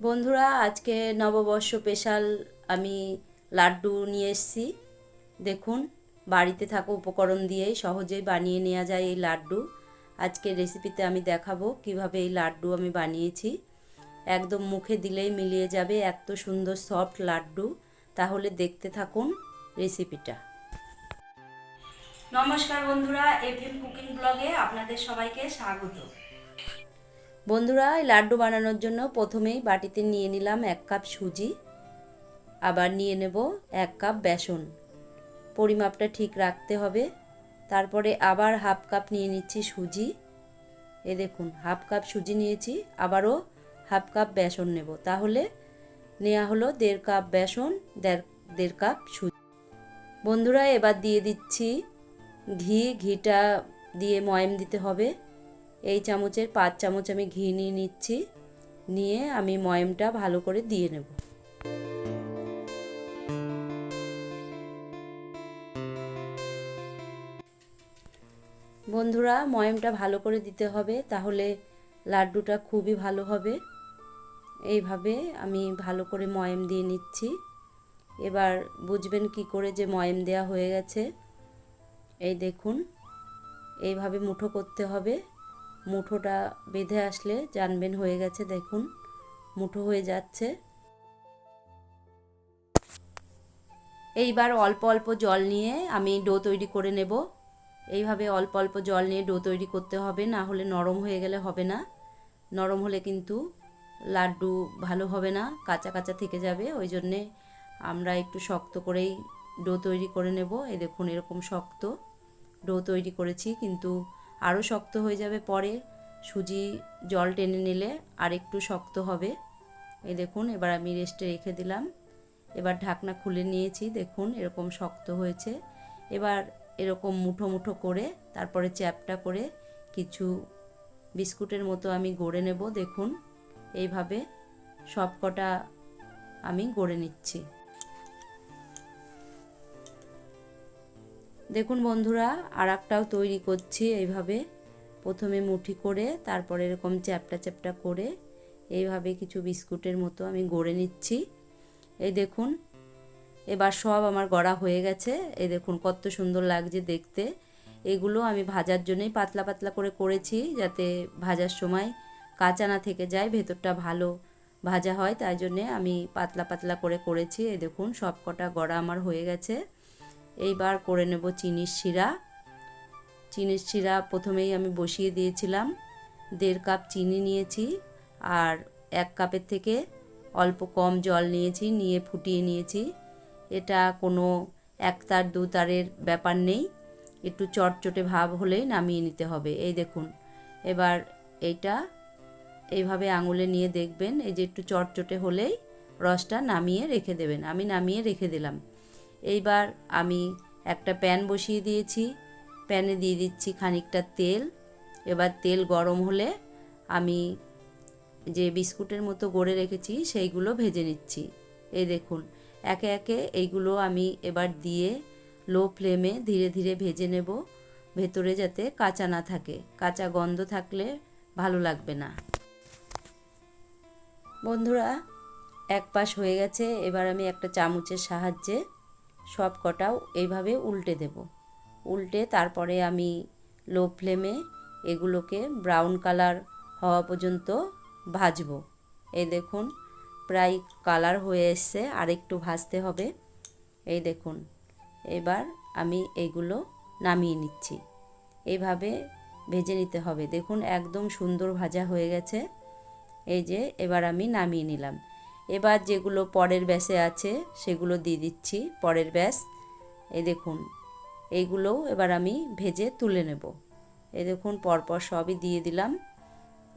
বন্ধুরা, আজকে নববর্ষ স্পেশাল আমি লাড্ডু নিয়ে এসেছি। দেখুন, বাড়িতে থাকা উপকরণ দিয়েই সহজেই বানিয়ে নেওয়া যায় এই লাড্ডু। আজকে রেসিপিতে আমি দেখাবো কীভাবে এই লাড্ডু আমি বানিয়েছি। একদম মুখে দিলেই মিলিয়ে যাবে এত সুন্দর সফট লাড্ডু। তাহলে দেখতে থাকুন রেসিপিটা নমস্কার বন্ধুরা এফএম কুকিং ব্লগে আপনাদের সবাইকে স্বাগত। বন্ধুরা, এই লাড্ডু বানানোর জন্য প্রথমেই বাটিতে নিয়ে নিলাম এক কাপ সুজি। আবার নিয়ে নেব এক কাপ বেসন। পরিমাপটা ঠিক রাখতে হবে। তারপরে আবার হাফ কাপ নিয়ে নিচ্ছি সুজি। এ দেখুন, হাফ কাপ সুজি নিয়েছি, আবারও হাফ কাপ বেসন নেব। তাহলে নেওয়া হলো দেড় কাপ বেসন, দেড় দেড় কাপ সুজি। বন্ধুরা, এবার দিয়ে দিচ্ছি ঘি। ঘিটা দিয়ে ময়াম দিতে হবে। এই চামচের পাঁচ চামচ আমি ঘি নিয়ে নিচ্ছি, নিয়ে আমি ময়ামটা ভালো করে দিয়ে নেব। বন্ধুরা, ময়ামটা ভালো করে দিতে হবে, তাহলে লাড্ডুটা খুবই ভালো হবে। এইভাবে আমি ভালো করে ময়াম দিয়ে নিচ্ছি। এবার বুঝবেন কি করে যে ময়াম দেওয়া হয়ে গেছে। এই দেখুন, এইভাবে মুঠো করতে হবে। মুঠোটা বেঁধে আসলে জানবেন হয়ে গেছে, দেখুন। মুঠো হয়ে যাচ্ছে। এইবার অল্প অল্প জল নিয়ে আমি ডো তৈরি করে নেব। এইভাবে অল্প অল্প জল নিয়ে ডো তৈরি করতে হবে, না হলে নরম হয়ে গেলে হবে না। নরম হলে কিন্তু লাড্ডু ভালো হবে না, কাঁচা কাঁচা থেকে যাবে। ওই জন্যে আমরা একটু শক্ত করেই ডো তৈরি করে নেব। এই দেখুন এরকম শক্ত ডো তৈরি করেছি, কিন্তু আরও শক্ত হয়ে যাবে পরে। সুজি জল টেনে নিলে আর একটু শক্ত হবে। এই দেখুন, এবার আমি রেস্টে রেখে দিলাম। এবার ঢাকনা খুলে নিয়েছি, দেখুন এরকম শক্ত হয়েছে। এবার এরকম মুঠো মুঠো করে তারপরে চ্যাপটা করে কিছু বিস্কুটের মতো আমি গড়ে নেব, দেখুন। এইভাবে সব কটা আমি গড়ে নিচ্ছি। দেখুন বন্ধুরা আর একটাও তৈরি করছি এইভাবে। প্রথমে মুঠি করে, তারপরে এরকম চ্যাপটা চ্যাপটা করে, এইভাবে কিছু বিস্কুটের মতো আমি গড়ে নিচ্ছি। এই দেখুন, এবার সব আমার গড়া হয়ে গেছে। এই দেখুন, কত সুন্দর লাগছে দেখতে। এগুলো আমি ভাজার জন্যই পাতলা পাতলা করে করেছি, যাতে ভাজার সময় কাঁচা না থেকে যায়, ভেতরটা ভালো ভাজা হয়, তাই জন্যে আমি পাতলা পাতলা করে করেছি। এই দেখুন সব কটা গড়া আমার হয়ে গেছে। এইবার করে নেব চিনির শিরা। চিনির শিরা প্রথমেই আমি বসিয়ে দিয়েছিলাম। দেড় কাপ চিনি নিয়েছি আর এক কাপের থেকে অল্প কম জল নিয়েছি, নিয়ে ফুটিয়ে নিয়েছি। এটা কোনো এক তার, দু তারের ব্যাপার নেই। একটু চটচটে ভাব হলেই নামিয়ে নিতে হবে। এই দেখুন, এবার এইটা এইভাবে আঙুলে নিয়ে দেখবেন, এই যে একটু চটচটে হলেই রসটা নামিয়ে রেখে দেবেন। আমি নামিয়ে রেখে দিলাম। এইবার আমি একটা প্যান বসিয়ে দিয়েছি। প্যানে দিয়ে দিচ্ছি খানিকটা তেল। এবার তেল গরম হলে আমি যে বিস্কুটের মতো গড়ে রেখেছি, সেইগুলো ভেজে নিচ্ছি। এই দেখুন, একে একে এইগুলো আমি এবার দিয়ে লো ফ্লেমে ধীরে ধীরে ভেজে নেব। ভেতরে যাতে কাঁচা না থাকে, কাঁচা গন্ধ থাকলে ভালো লাগবে না। বন্ধুরা, এক পাশ হয়ে গেছে। এবার আমি একটা চামচের সাহায্যে সব কটাও এইভাবে উল্টে দেব। উল্টে তারপরে আমি লো ফ্লেমে এগুলোকে ব্রাউন কালার হওয়া পর্যন্ত ভাজবো। এই দেখুন, প্রায় কালার হয়ে এসছে আর একটু ভাজতে হবে। এই দেখুন, এবার আমি এগুলো নামিয়ে নিচ্ছি। এইভাবে ভেজে নিতে হবে। দেখুন, একদম সুন্দর ভাজা হয়ে গেছে। এই যে, এবার আমি নামিয়ে নিলাম। এবার যেগুলো পরের ব্যাসে আছে, সেগুলো দিয়ে দিচ্ছি পরের ব্যাস। এই দেখুন এইগুলোও এবার আমি ভেজে তুলে নেব। এই দেখুন, পরপর সবই দিয়ে দিলাম।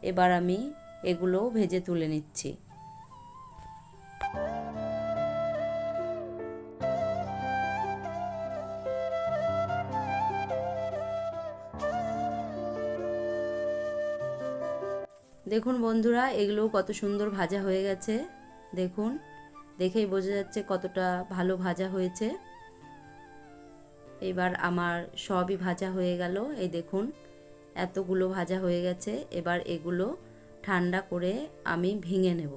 এবার আমি এগুলোও ভেজে তুলে নিচ্ছি। দেখুন বন্ধুরা এগুলোও কত সুন্দর ভাজা হয়ে গেছে। দেখুন, দেখেই বোঝা যাচ্ছে কতটা ভালো ভাজা হয়েছে। এবার আমার সবই ভাজা হয়ে গেল। এই দেখুন, এতগুলো ভাজা হয়ে গেছে। এবার এগুলো ঠান্ডা করে আমি ভেঙে নেব।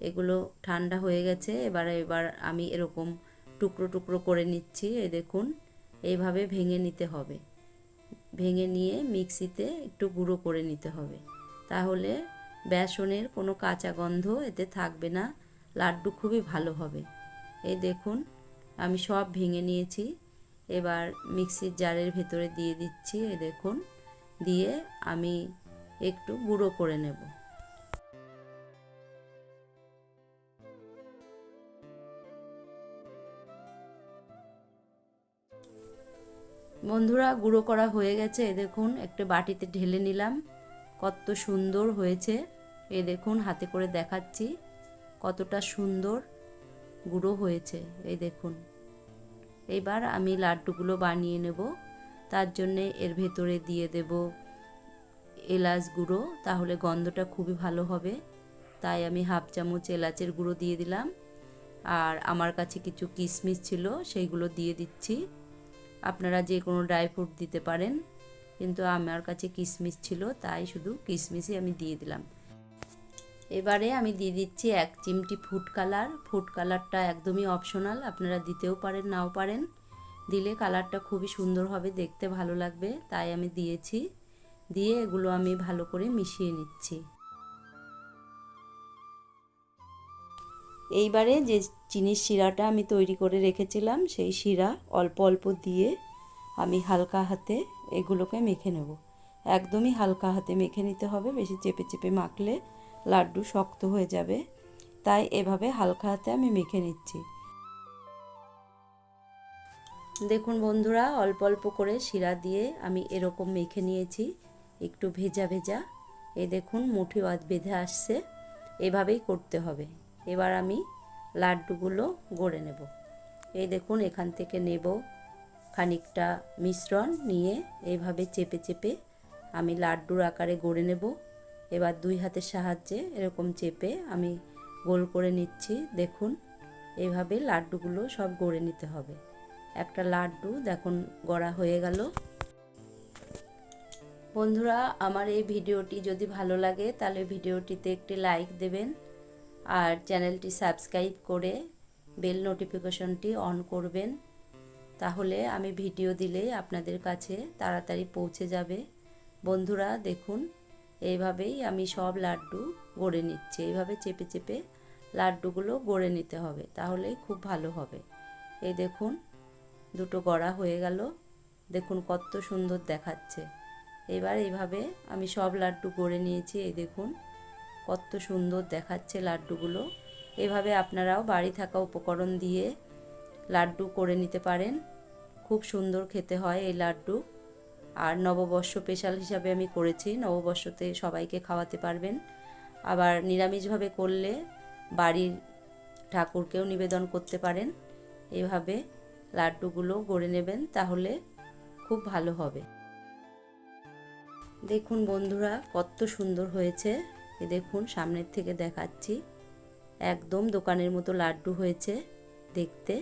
এগুলো ঠান্ডা হয়ে গেছে। এবার এবার আমি এরকম টুকরো টুকরো করে নিচ্ছি। এই দেখুন, এইভাবে ভেঙে নিতে হবে। ভেঙে নিয়ে মিক্সিতে একটু গুঁড়ো করে নিতে হবে। তাহলে বেসনের কোনো কাঁচা গন্ধ এতে থাকবে না। লাড্ডু খুবই ভালো হবে। এই দেখুন, আমি সব ভেঙে নিয়েছি। এবার মিক্সির জারের ভেতরে দিয়ে দিচ্ছি, এই দেখুন। দিয়ে আমি একটু গুঁড়ো করে নেব। বন্ধুরা, গুঁড়ো করা হয়ে গেছে। দেখুন, একটা বাটিতে ঢেলে নিলাম। কত সুন্দর হয়েছে। এ দেখুন, হাতে করে দেখাচ্ছি কতটা সুন্দর গুঁড়ো হয়েছে। এই দেখুন। এবার আমি লাড্ডুগুলো বানিয়ে নেব। তার জন্যে এর ভেতরে দিয়ে দেব এলাচ গুঁড়ো, তাহলে গন্ধটা খুবই ভালো হবে। তাই আমি হাফ চামচ এলাচের গুঁড়ো দিয়ে দিলাম। আর আমার কাছে কিছু কিশমিশ ছিল, সেইগুলো দিয়ে দিচ্ছি। আপনারা যে কোনো ড্রাই ফ্রুট দিতে পারেন। কিন্তু আমার কাছে কিশমিশ ছিল, তাই শুধু কিশমিশই আমি দিয়ে দিলাম। এবারে আমি দিয়ে দিচ্ছি এক চিমটি ফুড কালার। ফুড কালারটা একদমই অপশনাল, আপনারা দিতেও পারেন, নাও পারেন। দিলে কালারটা খুবই সুন্দর হবে, দেখতে ভালো লাগবে, তাই আমি দিয়েছি। দিয়ে এগুলো আমি ভালো করে মিশিয়ে নিচ্ছি। এইবারে যে চিনির শিরাটা আমি তৈরি করে রেখেছিলাম, সেই শিরা অল্প অল্প দিয়ে আমি হালকা হাতে এগুলোকে মেখে নেব। একদমই হালকা হাতে মেখে নিতে হবে, বেশি চেপে চেপে মাখলে লাড্ডু শক্ত হয়ে যাবে। তাই এভাবে হালকা হাতে আমি মেখে নিচ্ছি। দেখুন বন্ধুরা, অল্প অল্প করে শিরা দিয়ে আমি এরকম মেখে নিয়েছি, একটু ভেজা ভেজা। এই দেখুন মুঠি বেঁধে আসছে, এভাবেই করতে হবে। এবার আমি লাড্ডুগুলো গড়ে নেব। এই দেখুন এখান থেকে নেব খানিকটা মিশ্রণ নিয়ে এইভাবে চেপে চেপে আমি লাড্ডুর আকারে গড়ে নেব। এবার দুই হাতের সাহায্যে এরকম চেপে আমি গোল করে নিচ্ছি। দেখুন এইভাবে লাড্ডুগুলো সব গড়ে নিতে হবে। একটা লাড্ডু দেখুন, গড়া হয়ে গেল। বন্ধুরা, আমার এই ভিডিওটি যদি ভালো লাগে, তাহলে ভিডিওটিতে একটি লাইক দেবেন আর চ্যানেলটি সাবস্ক্রাইব করে বেল নোটিফিকেশনটি অন করবেন। তাহলে আমি ভিডিও দিলে আপনাদের কাছে তাড়াতাড়ি পৌঁছে যাবে। বন্ধুরা, দেখুন, এইভাবেই আমি সব লাড্ডু গড়ে নিচ্ছি। এইভাবে চেপে চেপে লাড্ডুগুলো গড়ে নিতে হবে, তাহলেই খুব ভালো হবে। এই দেখুন, দুটো গড়া হয়ে গেল। দেখুন, কত সুন্দর দেখাচ্ছে। এবার এইভাবে আমি সব লাড্ডু গড়ে নিয়েছি, এই দেখুন, কত সুন্দর দেখাচ্ছে লাড্ডুগুলো। এভাবে আপনারাও বাড়ি থাকা উপকরণ দিয়ে লাড্ডু করে নিতে পারেন। খুব সুন্দর খেতে হয় এই লাড্ডু। আর নববর্ষ স্পেশাল হিসাবে আমি করেছি। নববর্ষতে সবাইকে খাওয়াতে পারবেন। আবার নিরামিষভাবে করলে বাড়ির ঠাকুরকেও নিবেদন করতে পারেন। এভাবে লাড্ডুগুলো গড়ে নেবেন তাহলে খুব ভালো হবে। দেখুন বন্ধুরা, কত সুন্দর হয়েছে। এ দেখুন, সামনের থেকে দেখাচ্ছি। একদম দোকানের মতো লাড্ডু হয়েছে দেখতে।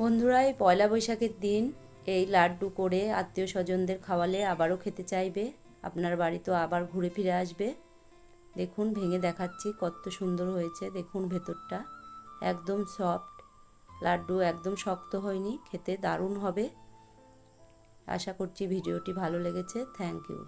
বন্ধুরা, এই পয়লা বৈশাখের দিন এই লাড্ডু করে আত্মীয় স্বজনদের খাওয়ালে আবারও খেতে চাইবে। আপনার বাড়ি তো আবার ঘুরে ফিরে আসবে। দেখুন, ভেঙে দেখাচ্ছি কত সুন্দর হয়েছে। দেখুন ভেতরটা, একদম সফট লাড্ডু একদম শক্ত হয়নি, খেতে দারুণ হবে। আশা করছি ভিডিওটি ভালো লেগেছে। Thank you